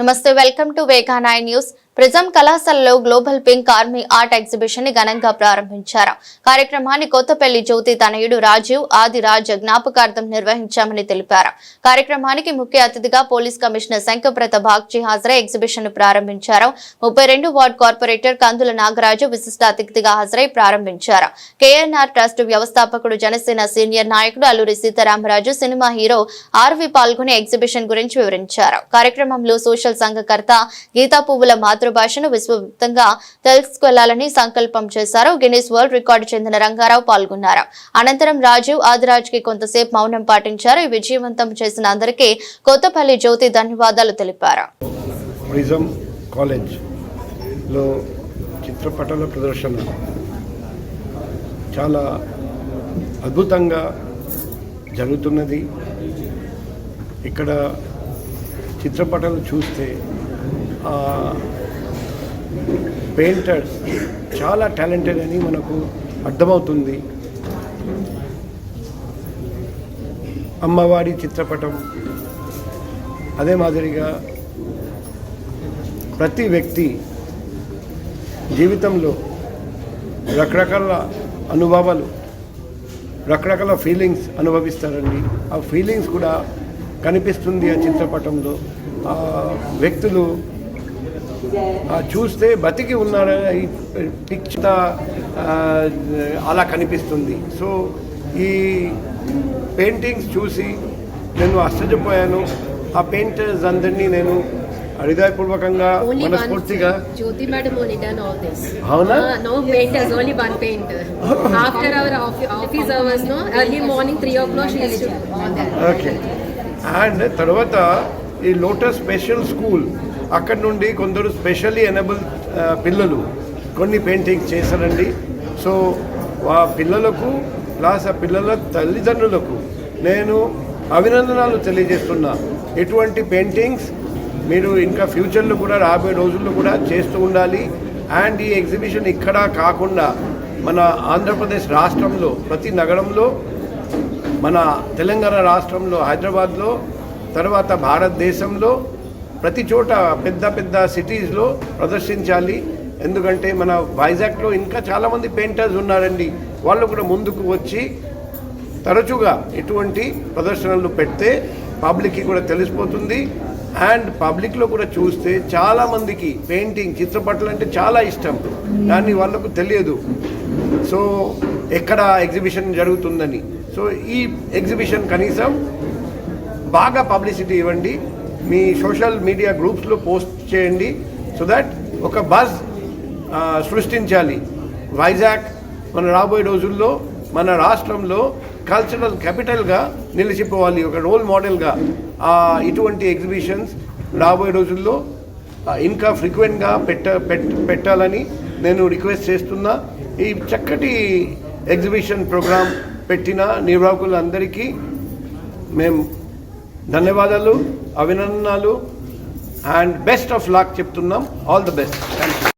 నమస్తే welcome to Vega nine news. Prism కళాశాలలో global pink army art ఎగ్జిబిషన్ని ఘనంగా ప్రారంభించారు. కార్యక్రమాన్ని కొత్తపల్లి జ్యోతి తనయుడు రాజీవ్ ఆదిరాజ్ జ్ఞాపకార్థం నిర్వహించామని తెలిపారు. కార్యక్రమానికి ముఖ్య అతిథిగా పోలీస్ కమిషనర్ శంకప్రత బాగ్జీ హాజరై ఎగ్జిబిషన్ను ప్రారంభించారు. ముప్పై రెండు వార్డ్ కార్పొరేటర్ కందుల నాగరాజు విశిష్ట అతిథిగా హాజరై ప్రారంభించారు. కేఎన్ఆర్ ట్రస్ట్ వ్యవస్థాపకుడు జనసేన సీనియర్ నాయకుడు Alluri Sitaramaraju cinema hero RV పాల్గొని ఎగ్జిబిషన్ గురించి వివరించారు. కార్యక్రమంలో సోషల్ సంఘకర్త గీతా పువ్వుల మాతృభాషను విశ్వవ్యాప్తంగా తెలుసుకెళ్ళాలని సంకల్పం చేశారు. గిన్నీస్ వరల్డ్ రికార్డు చెందిన రంగారావు పాల్గొన్నారు. అనంతరం రాజీవ్ ఆదిరాజ్కి కొంతసేపు మౌనం పాటించారు. విజయవంతం చేసిన అందరికీ కొత్తపల్లి జ్యోతి ధన్యవాదాలు తెలిపారు. ప్రిజం చిత్రపటాల ప్రదర్శన చాలా అద్భుతంగా జరుగుతున్నది. ఇక్కడ చిత్రపటాలు చూస్తే పెయింటర్స్ చాలా టాలెంటెడ్ అని మనకు అర్థమవుతుంది. అమ్మవారి చిత్రపటం అదే మాదిరిగా ప్రతి వ్యక్తి జీవితంలో రకరకాల అనుభవాలు రకరకాల ఫీలింగ్స్ అనుభవిస్తారండి. ఆ ఫీలింగ్స్ కూడా కనిపిస్తుంది ఆ చిత్రపటంలో. ఆ వ్యక్తులు చూస్తే బతికి ఉన్నారు ఈ పిక్చర్ అలా కనిపిస్తుంది. సో ఈ పెయింటింగ్స్ చూసి నేను ఆశ్చర్యపోయాను. ఆ పెయింటర్స్ అందరినీ నేను హృదయపూర్వకంగా మనస్ఫూర్తిగా అవునా? నో అవర్స్ ఓకే అండ్ తర్వాత ఈ లోటస్ స్పెషల్ స్కూల్ అక్కడ నుండి కొందరు స్పెషల్లీ ఎనబుల్ పిల్లలు కొన్ని పెయింటింగ్స్ చేశారండి. సో ఆ పిల్లలకు ప్లస్ ఆ పిల్లల తల్లిదండ్రులకు నేను అభినందనలు తెలియజేస్తున్నా. ఎటువంటి పెయింటింగ్స్ మీరు ఇంకా ఫ్యూచర్లో కూడా రాబోయే రోజుల్లో కూడా చేస్తూ ఉండాలి. అండ్ ఈ ఎగ్జిబిషన్ ఇక్కడ కాకుండా మన ఆంధ్రప్రదేశ్ రాష్ట్రంలో ప్రతి నగరంలో మన తెలంగాణ రాష్ట్రంలో హైదరాబాద్లో తర్వాత భారతదేశంలో ప్రతి చోట పెద్ద పెద్ద సిటీస్లో ప్రదర్శించాలి. ఎందుకంటే మన వైజాగ్లో ఇంకా చాలామంది పెయింటర్స్ ఉన్నారండి. వాళ్ళు కూడా ముందుకు వచ్చి తరచుగా ఇటువంటి ప్రదర్శనలు పెడితే పబ్లిక్కి కూడా తెలిసిపోతుంది. అండ్ పబ్లిక్లో కూడా చూస్తే చాలామందికి పెయింటింగ్ చిత్రపటాలు అంటే చాలా ఇష్టం. దాన్ని వాళ్ళకు తెలియదు. సో ఎక్కడ ఎగ్జిబిషన్ జరుగుతుందని. సో ఈ ఎగ్జిబిషన్ కనీసం బాగా పబ్లిసిటీ ఇవ్వండి. మీ సోషల్ మీడియా గ్రూప్స్లో పోస్ట్ చేయండి సో దట్ ఒక బజ్ సృష్టించాలి. వైజాగ్ మన రాబోయే రోజుల్లో మన రాష్ట్రంలో కల్చరల్ క్యాపిటల్గా నిలిచిపోవాలి. ఒక రోల్ మోడల్గా ఇటువంటి ఎగ్జిబిషన్స్ రాబోయే రోజుల్లో ఇంకా ఫ్రీక్వెంట్గా పెట్ట పెట్టాలని నేను రిక్వెస్ట్ చేస్తున్నా. ఈ చక్కటి ఎగ్జిబిషన్ ప్రోగ్రామ్ పెట్టిన నిర్వాహకులందరికీ మేము ధన్యవాదాలు అభినందనలు అండ్ బెస్ట్ ఆఫ్ లాక్ చెప్తున్నాం. All the best thank you